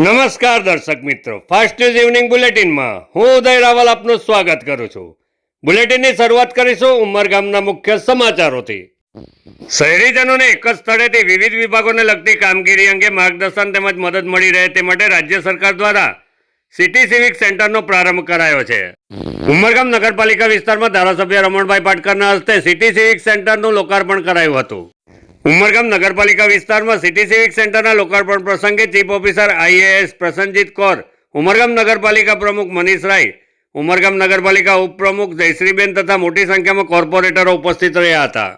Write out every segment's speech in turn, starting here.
નમસ્કાર દર્શક મિત્રો. ફાસ્ટ ન્યૂઝ ઇવનિંગ બુલેટિનમાં હું ઉદય રાવલ આપનું સ્વાગત કરું છું. બુલેટિનની શરૂઆત કરીશું ઉમરગામના મુખ્ય સમાચારોથી. શહેરીજનોને એક જ સ્થળેથી વિવિધ વિભાગોને લગતી કામગીરી અંગે માર્ગદર્શન તેમજ મદદ મળી રહે તે માટે રાજ્ય સરકાર દ્વારા સિટી સિવિક સેન્ટરનો પ્રારંભ કરાયો છે. ઉમરગામ નગરપાલિકા વિસ્તારમાં ધારાસભ્ય રમણભાઈ પાટકરના હસ્તે સિટી સિવિક સેન્ટરનું લોકાર્પણ કરાયું હતું. ઉમરગામ નગરપાલિકા વિસ્તારમાં સિટી સિવિક સેન્ટરના લોકાર્પણ પ્રસંગે chief officer IAS Prasannajit Kaur, Umargam નગરપાલિકા પ્રમુખ મનીષ રાય, ઉમરગામ નગરપાલિકા ઉપપ્રમુખ જયશ્રીબેન તથા મોટી સંખ્યામાં કોર્પોરેટરો ઉપસ્થિત રહ્યા હતા.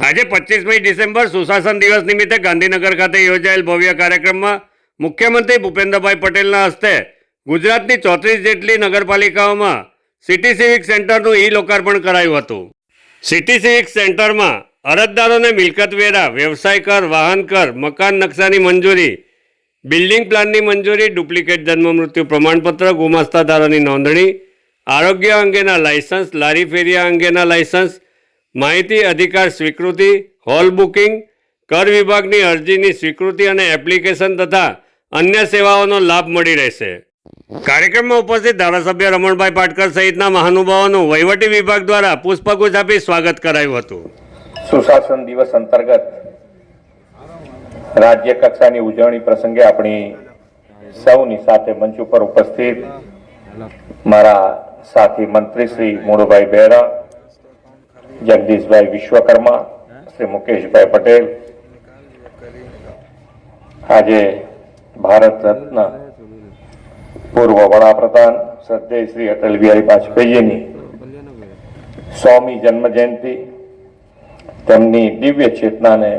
આજે પચીસમી ડિસેમ્બર સુશાસન દિવસ નિમિત્તે ગાંધીનગર ખાતે યોજાયેલ ભવ્ય કાર્યક્રમમાં મુખ્યમંત્રી ભૂપેન્દ્રભાઈ પટેલના હસ્તે ગુજરાતની ચોત્રીસ જેટલી નગરપાલિકાઓમાં સિટી સિવિક સેન્ટરનું ઈ લોકાર્પણ કરાયું હતું. સિટી સિવિક સેન્ટરમાં અરજદારોને મિલકત વેરા, વ્યવસાય કર, વાહન કર, મકાન નકશાની મંજૂરી, બિલ્ડિંગ પ્લાનની મંજૂરી, ડુપ્લિકેટ જન્મ મૃત્યુ પ્રમાણપત્ર ગુમાસ્તા ધારાની નોંધણી, આરોગ્ય અંગેના લાયસન્સ, લારી ફેરિયા અંગેના લાયસન્સ, માહિતી અધિકાર સ્વીકૃતિ, હોલ બુકિંગ, કર વિભાગની અરજીની સ્વીકૃતિ અને એપ્લિકેશન તથા અન્ય સેવાઓનો લાભ મળી રહેશે. કાર્યક્રમમાં ઉપસ્થિત ધારાસભ્ય રમણભાઈ પાટકર સહિતના મહાનુભાવોનું વહીવટી વિભાગ દ્વારા પુષ્પગુચ્છ આપી સ્વાગત કરાયું હતું. સુશાસન દિવસ અંતર્ગત રાજ્ય કક્ષાની ઉજવણી પ્રસંગે આપણી સૌની સાથે મંચ ઉપર ઉપસ્થિત મારા સાથી મંત્રી શ્રી મોડુભાઈ બેરા જગદીશભાઈ વિશ્વકર્મા, શ્રી મુકેશભાઈ પટેલ, આજે ભારત રત્ન પૂર્વ વડાપ્રધાન શ્રદ્ધેય શ્રી અટલ બિહારી વાજપેયીની સોમી જન્મ જયંતિ તેમની દિવ્ય ચેતનાને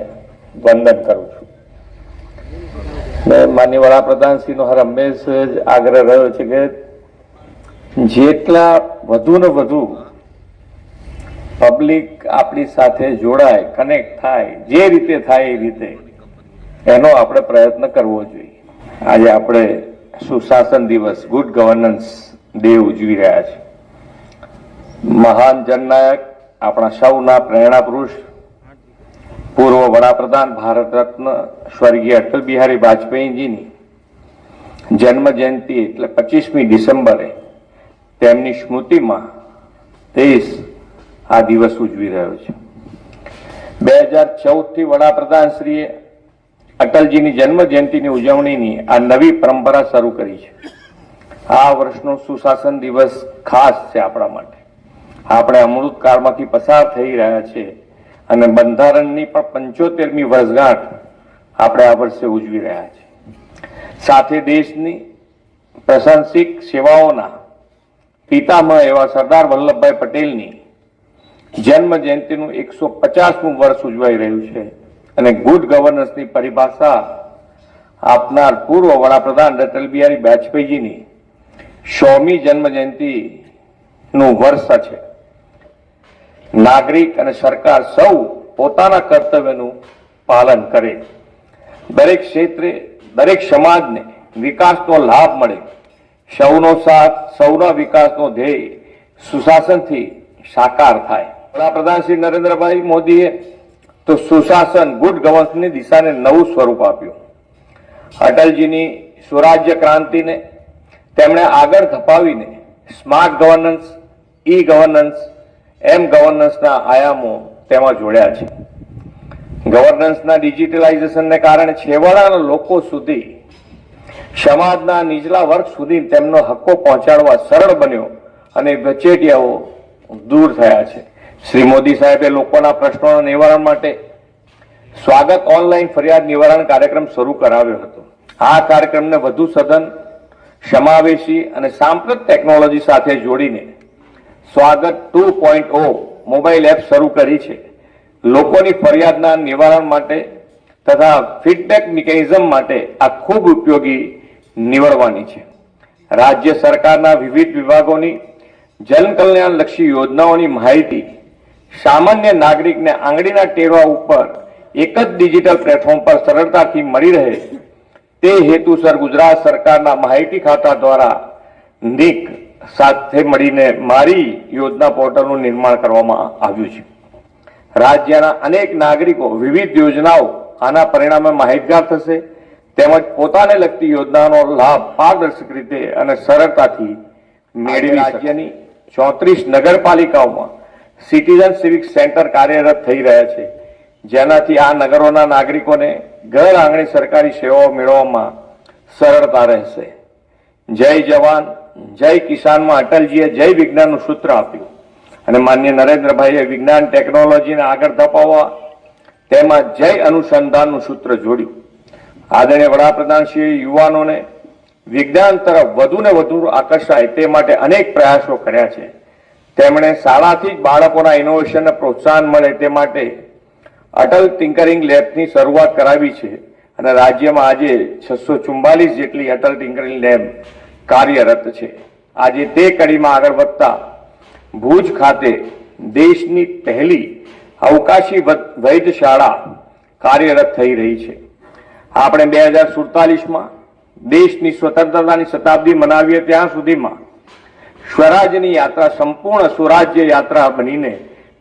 વંદન કરું છું. ને માન્ય વડાપ્રધાનશ્રીનો હર હંમેશ જ આગ્રહ રહ્યો છે કે જેટલા વધુ ને વધુ પબ્લિક આપણી સાથે જોડાય કનેક્ટ થાય, જે રીતે થાય એ રીતે એનો આપણે પ્રયત્ન કરવો જોઈએ. આજે આપણે સુશાસન દિવસ ગુડ ગવર્નન્સ ડે ઉજવી રહ્યા છે. મહાન જનનાયક, આપણા સૌના પ્રેરણા પુરુષ પૂર્વ વડાપ્રધાન ભારત રત્ન સ્વર્ગીય અટલ બિહારી વાજપેયીજીની જન્મ જયંતિ એટલે પચીસમી ડિસેમ્બરે તેમની સ્મૃતિમાં દેશ આ દિવસ ઉજવી રહ્યો છે. બે હજાર ચૌદથી વડાપ્રધાનશ્રીએ અટલજીની જન્મ જયંતિની ઉજવણીની આ નવી પરંપરા શરૂ કરી છે. આ વર્ષનો સુશાસન દિવસ ખાસ છે આપણા માટે. આપણે અમૃતકાળમાંથી પસાર થઈ રહ્યા છે અને બંધારણની પણ પંચોતેરમી વર્ષગાંઠ આપણે આ વર્ષે ઉજવી રહ્યા છીએ. સાથે દેશની પ્રશંસિક સેવાઓના પિતામહ એવા સરદાર વલ્લભભાઈ પટેલની જન્મ જયંતિનું એકસો પચાસમું વર્ષ ઉજવાઈ રહ્યું છે અને ગુડ ગવર્નન્સની પરિભાષા આપનાર પૂર્વ વડાપ્રધાન અટલ બિહારી વાજપેયીજીની સોમી જન્મ જયંતિનું વર્ષ છે. નાગરિક અને સરકાર સૌ પોતાના કર્તવ્યનું પાલન કરે. દરેક ક્ષેત્રે, દરેક સમાજને વિકાસનો લાભ મળે. સૌનો સાથ, સૌના વિકાસનો ધ્યેય સુશાસનથી સાકાર થાય. વડાપ્રધાન શ્રી નરેન્દ્રભાઈ મોદીએ તો સુશાસન ગુડ ગવર્નન્સની દિશાને નવું સ્વરૂપ આપ્યું. અટલજીની સ્વરાજ્ય ક્રાંતિને તેમણે આગળ ધપાવીને સ્માર્ટ ગવર્નન્સ, ઈ ગવર્નન્સ એમ ગવર્નન્સના આયામો તેમાં જોડ્યા છે. ગવર્નન્સના ડિજિટલાઇઝેશનને કારણે છેવાડાના લોકો સુધી, સમાજના નીચલા વર્ગ સુધી તેમનો હક્કો પહોંચાડવા સરળ બન્યો અને વચેટિયાઓ દૂર થયા છે. શ્રી મોદી સાહેબે લોકોના પ્રશ્નોના નિવારણ માટે સ્વાગત ઓનલાઈન ફરિયાદ નિવારણ કાર્યક્રમ શરૂ કરાવ્યો હતો. આ કાર્યક્રમને વધુ સઘન સમાવેશી અને સાંપ્રત ટેકનોલોજી સાથે જોડીને Swagat two point O mobile app શરૂ કરી છે. લોકોની ફરિયાદના નિવારણ માટે તથા ફીડબેક મિકેનિઝમ માટે આ ખૂબ ઉપયોગી નીવડવાની છે. રાજ્ય સરકારના વિવિધ વિભાગોની જનકલ્યાણલક્ષી યોજનાઓની માહિતી સામાન્ય નાગરિકને આંગળીના ટેરવા ઉપર એક જ ડિજિટલ પ્લેટફોર્મ પર સરળતાથી મળી રહે તે હેતુસર ગુજરાત સરકારના માહિતી ખાતા દ્વારા નિક સાથે મળીને મારી યોજના પોર્ટલનું નિર્માણ કરવામાં આવ્યું છે. રાજ્યના અનેક નાગરિકો વિવિધ યોજનાઓ આના પરિણામે માહિતગાર થશે તેમજ પોતાને લગતી યોજનાનો લાભ પારદર્શક રીતે અને સરળતાથી મેળવી રાજ્યની ચોત્રીસ નગરપાલિકાઓમાં સિટીઝન સિવિક સેન્ટર કાર્યરત થઈ રહ્યા છે. જેનાથી આ નગરોના નાગરિકોને ઘર આંગણે સરકારી સેવાઓ મેળવવામાં સરળતા રહેશે. જય જવાન. જય કિસાનમાં અટલજીએ જય વિજ્ઞાનનું સૂત્ર આપ્યું. અને માન્ય નરેન્દ્રભાઈએ વિજ્ઞાન ટેકનોલોજીને આગળ ધપાવવા તેમાં જય અનુસંધાનનું સૂત્ર જોડ્યું. આદરણીય વડાપ્રધાનશ્રીએ યુવાનોને વિજ્ઞાન તરફ વધુને વધુ આકર્ષાય તે માટે અનેક પ્રયાસો કર્યા છે. તેમણે શાળાથી જ બાળકોના ઇનોવેશનને પ્રોત્સાહન મળે તે માટે અટલ ટિંકરિંગ લેબની શરૂઆત કરાવી છે. અને રાજ્યમાં આજે છસો જેટલી અટલ ટિંકરિંગ લેબ કાર્યરત છે. આજે તે કડીમાં આગળ વધતા ભુજ ખાતે દેશની પહેલી અવકાશી વૈધશાળા કાર્યરત થઈ રહી છે. આપણે બે હજાર સુડતાલીસમાં દેશની સ્વતંત્રતાની શતાબ્દી મનાવીએ ત્યાં સુધીમાં સ્વરાજની યાત્રા, સંપૂર્ણ સ્વરાજ્ય યાત્રા બનીને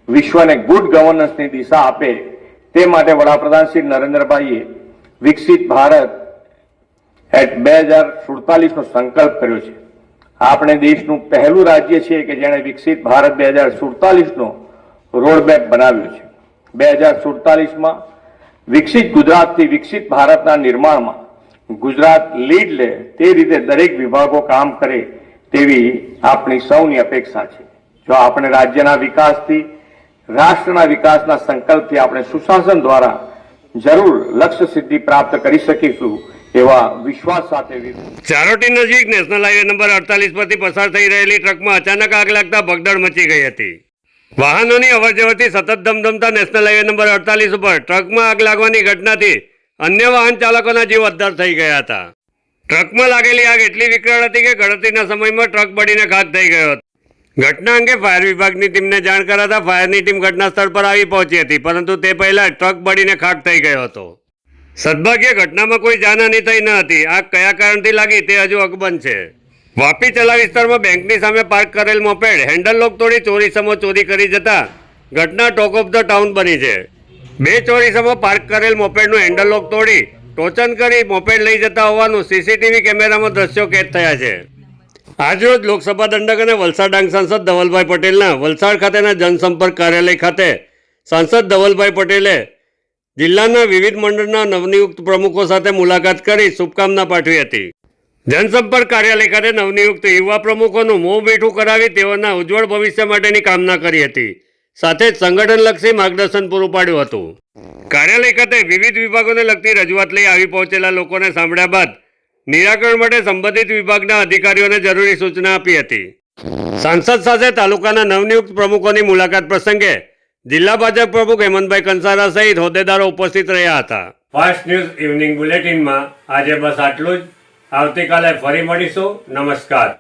વિશ્વને ગુડ ગવર્નન્સની દિશા આપે તે માટે વડાપ્રધાન શ્રી નરેન્દ્રભાઈએ વિકસિત ભારત એટ બે હજાર સુડતાલીસનો સંકલ્પ કર્યો છે. આપણે દેશનું પહેલું રાજ્ય છે કે જેણે વિકસિત ભારત બે હજાર સુડતાલીસનો રોડમેપ બનાવ્યો છે. બે હજાર સુડતાલીસમાં વિકસિત ગુજરાતથી વિકસિત ભારતના નિર્માણમાં ગુજરાત લીડ લે તે રીતે દરેક વિભાગો કામ કરે તેવી આપણી સૌની અપેક્ષા છે. જો આપણે રાજ્યના વિકાસથી રાષ્ટ્રના વિકાસના સંકલ્પથી આપણે સુશાસન દ્વારા જરૂર લક્ષ્ય સિદ્ધિ પ્રાપ્ત કરી શકીશું ચારોટી નજીક નેશનલ હાઈવે નંબર અડતાલીસ પરથી પસાર થઈ રહેલી ટ્રકમાં અચાનક આગ લાગતા ભગદડ મચી ગઈ હતી. વાહનોની અવરજવરથી સતત ધમધમતા નેશનલ હાઈવે નંબર અડતાલીસ ઉપર ટ્રકમાં આગ લાગવાની ઘટનાથી અન્ય વાહન ચાલકોના જીવ અદ્ધર થઈ ગયા હતા. ટ્રકમાં લાગેલી આગ એટલી વિકરાળ હતી કે ગણતરીના સમયમાં ટ્રક બળીને ખાક થઈ ગયો હતો. ઘટના અંગે ફાયર વિભાગની ટીમને જાણ કરાતા ફાયરની ટીમ ઘટના સ્થળ પર આવી પહોંચી હતી, પરંતુ તે પહેલા ટ્રક બળીને ખાક થઈ ગયો હતો. સદભાગ્ય ઘટનામાં કોઈ જાનહાની થઈ ન હતી. આગ કયા કારણથી લાગી તે હજુ અકબંધ છે. વાપી ચલા વિસ્તારમાં બેંકની સામે પાર્ક કરેલ મોપેડ. હેન્ડલ લોક તોડી ચોરીસમો ચોરી કરી જતા ઘટના ટોક ઓફ ધ ટાઉન બની છે. બે ચોરીસમો પાર્ક કરેલ મોપેડનું હેન્ડલ લોક તોડી ટોચન કરી મોપેડ લઈ જતા હોવાનું સીસીટીવી કેમેરામાં દ્રશ્યો કેદ થયા છે. આજરોજ લોકસભા દંડક અને વલસાડ ડાંગ સાંસદ ધવલભાઈ પટેલના વલસાડ ખાતેના જનસંપર્ક કાર્યાલય ખાતે સાંસદ ધવલભાઈ પટેલે જિલ્લાના વિવિધ મંડળના નવનિયુક્ત પ્રમુખો સાથે મુલાકાત કરી શુભકામના પાઠવી હતી. જનસંપર્ક કાર્યાલય ખાતે નવનિયુક્ત યુવા પ્રમુખોનું મોં મીઠું કરાવી તેઓના ઉજ્જવળ ભવિષ્ય માટેની કામના કરી હતી. સાથે જ સંગઠનલક્ષી માર્ગદર્શન પૂરું પાડ્યું હતું. કાર્યાલય ખાતે વિવિધ વિભાગોને લગતી રજૂઆત લઈ આવી પહોંચેલા લોકોને સાંભળ્યા બાદ નિરાકરણ માટે સંબંધિત વિભાગના અધિકારીઓને જરૂરી સૂચના આપી હતી. સાંસદ સાથે તાલુકાના નવનિયુક્ત પ્રમુખોની મુલાકાત પ્રસંગે જિલ્લા ભાજપ પ્રમુખ હેમંતભાઈ કંસારા સહિત હોદ્દેદારો ઉપસ્થિત રહ્યા હતા. ફાસ્ટ ન્યૂઝ ઇવનિંગ બુલેટિનમાં આજે બસ આટલું જ. આવતીકાલે ફરી મળીશું. નમસ્કાર.